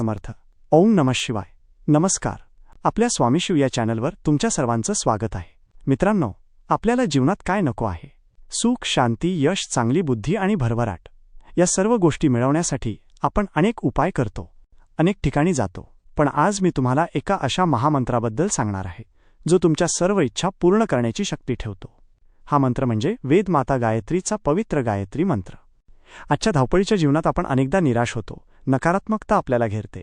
समर्थ. ओम नमः शिवाय. नमस्कार. आपल्या स्वामीशिव या चॅनलवर तुमच्या सर्वांचं स्वागत आहे. मित्रांनो आपल्याला जीवनात काय नको आहे? सुख शांती यश चांगली बुद्धी आणि भरभराट. या सर्व गोष्टी मिळवण्यासाठी आपण अनेक उपाय करतो. अनेक ठिकाणी जातो. पण आज मी तुम्हाला एका अशा महामंत्राबद्दल सांगणार आहे जो तुमच्या सर्व इच्छा पूर्ण करण्याची शक्ती ठेवतो. हा मंत्र म्हणजे वेदमाता गायत्रीचा पवित्र गायत्री मंत्र. आजच्या धावपळीच्या जीवनात आपण अनेकदा निराश होतो. नकारात्मकता आपल्याला घेरते.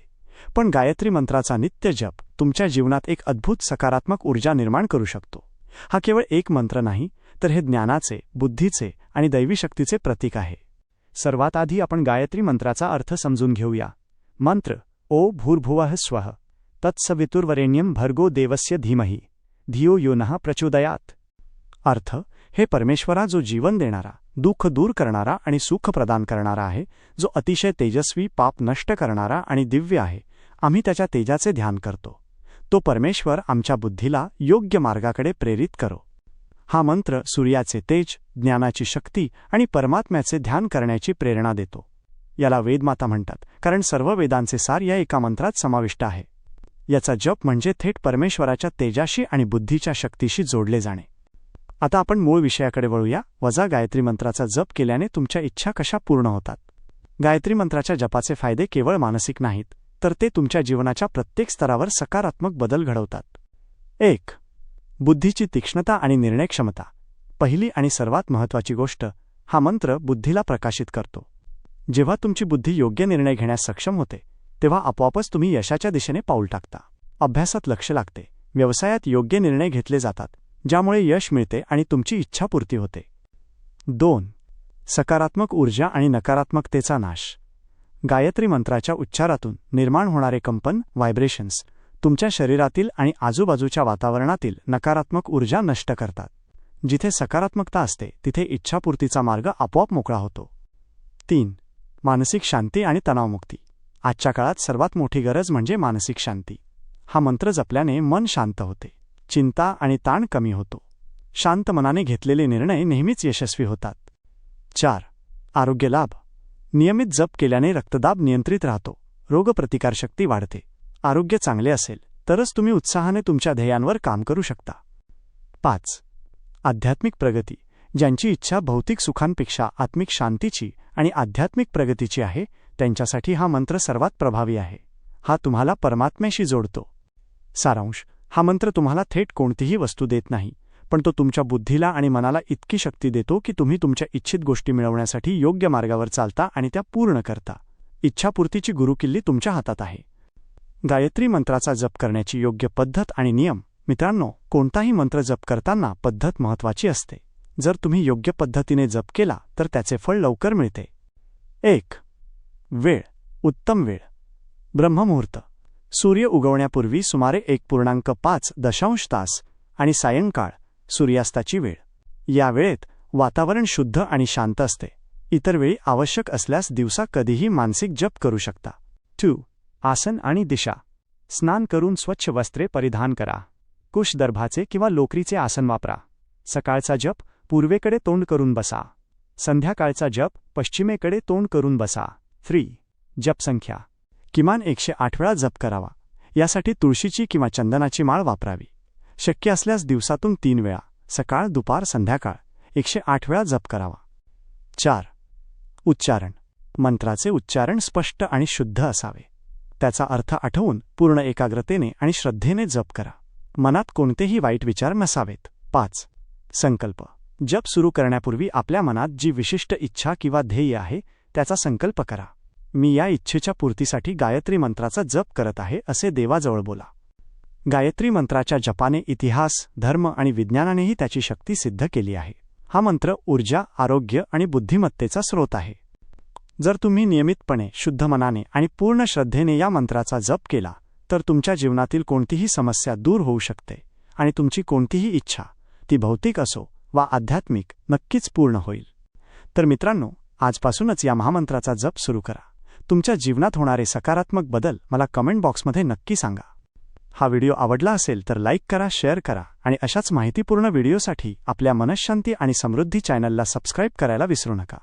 पण गायत्री मंत्राचा नित्य जप तुमच्या जीवनात एक अद्भुत सकारात्मक ऊर्जा निर्माण करू शकतो. हा केवळ एक मंत्र नाही तर हे ज्ञानाचे बुद्धीचे आणि दैवी शक्तीचे प्रतीक आहे. सर्वात आधी आपण गायत्री मंत्राचा अर्थ समजून घेऊया. मंत्र ओ भूर्भुवः स्व तत्सवितुर्वरेण्यं भर्गो देवस्य धीमहि धियो यो नः प्रचोदयात. अर्थ हे परमेश्वरा जो जीवन देणारा दुःख दूर करणारा आणि सुख प्रदान करणारा आहे जो अतिशय तेजस्वी पाप नष्ट करणारा आणि दिव्य आहे. आम्ही त्याच्या तेजाचे ध्यान करतो. तो परमेश्वर आमच्या बुद्धीला योग्य मार्गाकडे प्रेरित करो. हा मंत्र सूर्याचे तेज ज्ञानाची शक्ती आणि परमात्म्याचे ध्यान करण्याची प्रेरणा देतो. याला वेदमाता म्हणतात कारण सर्व वेदांचे सार या एका मंत्रात समाविष्ट आहे. याचा जप म्हणजे थेट परमेश्वराच्या तेजाशी आणि बुद्धीच्या शक्तीशी जोडले जाणे. आता आपण मूळ विषयाकडे वळूया. वजा गायत्री मंत्राचा जप केल्याने तुमच्या इच्छा कशा पूर्ण होतात? गायत्री मंत्राच्या जपाचे फायदे केवळ मानसिक नाहीत तर ते तुमच्या जीवनाच्या प्रत्येक स्तरावर सकारात्मक बदल घडवतात. एक बुद्धीची तीक्ष्णता आणि निर्णय क्षमता. पहिली आणि सर्वात महत्वाची गोष्ट हा मंत्र बुद्धीला प्रकाशित करतो. जेव्हा तुमची बुद्धी योग्य निर्णय घेण्यास सक्षम होते तेव्हा आपोआपच तुम्ही यशाच्या दिशेने पाऊल टाकता. अभ्यासात लक्ष लागते. व्यवसायात योग्य निर्णय घेतले जातात. ज्यामुळे यश मिळते आणि तुमची इच्छापूर्ती होते. दोन. सकारात्मक ऊर्जा आणि नकारात्मकतेचा नाश. गायत्री मंत्राच्या उच्चारातून निर्माण होणारे कंपन व्हायब्रेशन्स तुमच्या शरीरातील आणि आजूबाजूच्या वातावरणातील नकारात्मक ऊर्जा नष्ट करतात. जिथे सकारात्मकता असते तिथे इच्छापूर्तीचा मार्ग आपोआप मोकळा होतो. तीन. मानसिक शांती आणि तणावमुक्ती. आजच्या काळात सर्वात मोठी गरज म्हणजे मानसिक शांती. हा मंत्र जपल्याने मन शांत होते. चिंता आणि ताण कमी होतो. शांत मनाने घेतलेले निर्णय नेहमीच यशस्वी होतात. चार. आरोग्य लाभ. नियमित जप केल्याने रक्तदाब नियंत्रित राहतो. रोगप्रतिकारशक्ती वाढते. आरोग्य चांगले असेल तरच तुम्ही उत्साहाने तुमच्या ध्येयांवर काम करू शकता. पाच. आध्यात्मिक प्रगती. ज्यांची इच्छा भौतिक सुखांपेक्षा आत्मिक शांतीची आणि आध्यात्मिक प्रगतीची आहे त्यांच्यासाठी हा मंत्र सर्वात प्रभावी आहे. हा तुम्हाला परमात्म्याशी जोडतो. सारांश. हा मंत्र तुम्हाला थेट कोणतीही वस्तू देत नाही पण तो तुमच्या बुद्धीला आणि मनाला इतकी शक्ती देतो की तुम्ही तुमच्या इच्छित गोष्टी मिळवण्यासाठी योग्य मार्गावर चालता आणि त्या पूर्ण करता. इच्छापूर्तीची गुरुकिल्ली तुमच्या हातात आहे. गायत्री मंत्राचा जप करण्याची योग्य पद्धत आणि नियम. मित्रांनो कोणताही मंत्र जप करताना पद्धत महत्वाची असते. जर तुम्ही योग्य पद्धतीने जप केला तर त्याचे फळ लवकर मिळते. एक. वेळ. उत्तम वेळ. ब्रह्ममुहूर्त. सूर्य उगवण्यापूर्वी सुमारे एक पूर्णांक पाच दशांश तास आणि सायंकाळ सूर्यास्ताची वेळ. या वेळेत वातावरण शुद्ध आणि शांत असते. इतर वेळी आवश्यक असल्यास दिवसा कधीही मानसिक जप करू शकता. टू आसन आणि दिशा. स्नान करून स्वच्छ वस्त्रे परिधान करा. कुशदर्भाचे किंवा लोकरीचे आसन वापरा. सकाळचा जप पूर्वेकडे तोंड करून बसा. संध्याकाळचा जप पश्चिमेकडे तोंड करून बसा. थ्री जपसंख्या. किमान एकशे आठ वेळा जप करावा. यासाठी तुळशीची किंवा चंदनाची माळ वापरावी. शक्य असल्यास दिवसातून तीन वेळा सकाळ दुपार संध्याकाळ एकशे आठ वेळा जप करावा. चार. उच्चारण. मंत्राचे उच्चारण स्पष्ट आणि शुद्ध असावे. त्याचा अर्थ आठवून पूर्ण एकाग्रतेने आणि श्रद्धेने जप करा. मनात कोणतेही वाईट विचार नसावेत. पाच. संकल्प. जप सुरू करण्यापूर्वी आपल्या मनात जी विशिष्ट इच्छा किंवा ध्येय आहे त्याचा संकल्प करा. मी या इच्छेच्या पूर्तीसाठी गायत्री मंत्राचा जप करत आहे असे देवाजवळ बोला. गायत्री मंत्राच्या जपाने इतिहास धर्म आणि विज्ञानानेही त्याची शक्ती सिद्ध केली आहे. हा मंत्र ऊर्जा आरोग्य आणि बुद्धिमत्तेचा स्रोत आहे. जर तुम्ही नियमितपणे शुद्ध मनाने आणि पूर्ण श्रद्धेने या मंत्राचा जप केला तर तुमच्या जीवनातील कोणतीही समस्या दूर होऊ शकते आणि तुमची कोणतीही इच्छा ती भौतिक असो वा आध्यात्मिक नक्कीच पूर्ण होईल. तर मित्रांनो आजपासूनच या महामंत्राचा जप सुरू करा. तुमच्या जीवनात होणारे सकारात्मक बदल मला कमेंट बॉक्समध्ये नक्की सांगा. हा व्हिडिओ आवडला असेल तर लाईक करा शेअर करा आणि अशाच माहितीपूर्ण व्हिडिओसाठी आपल्या मनशांती आणि समृद्धी चॅनलला सबस्क्राईब करायला विसरू नका.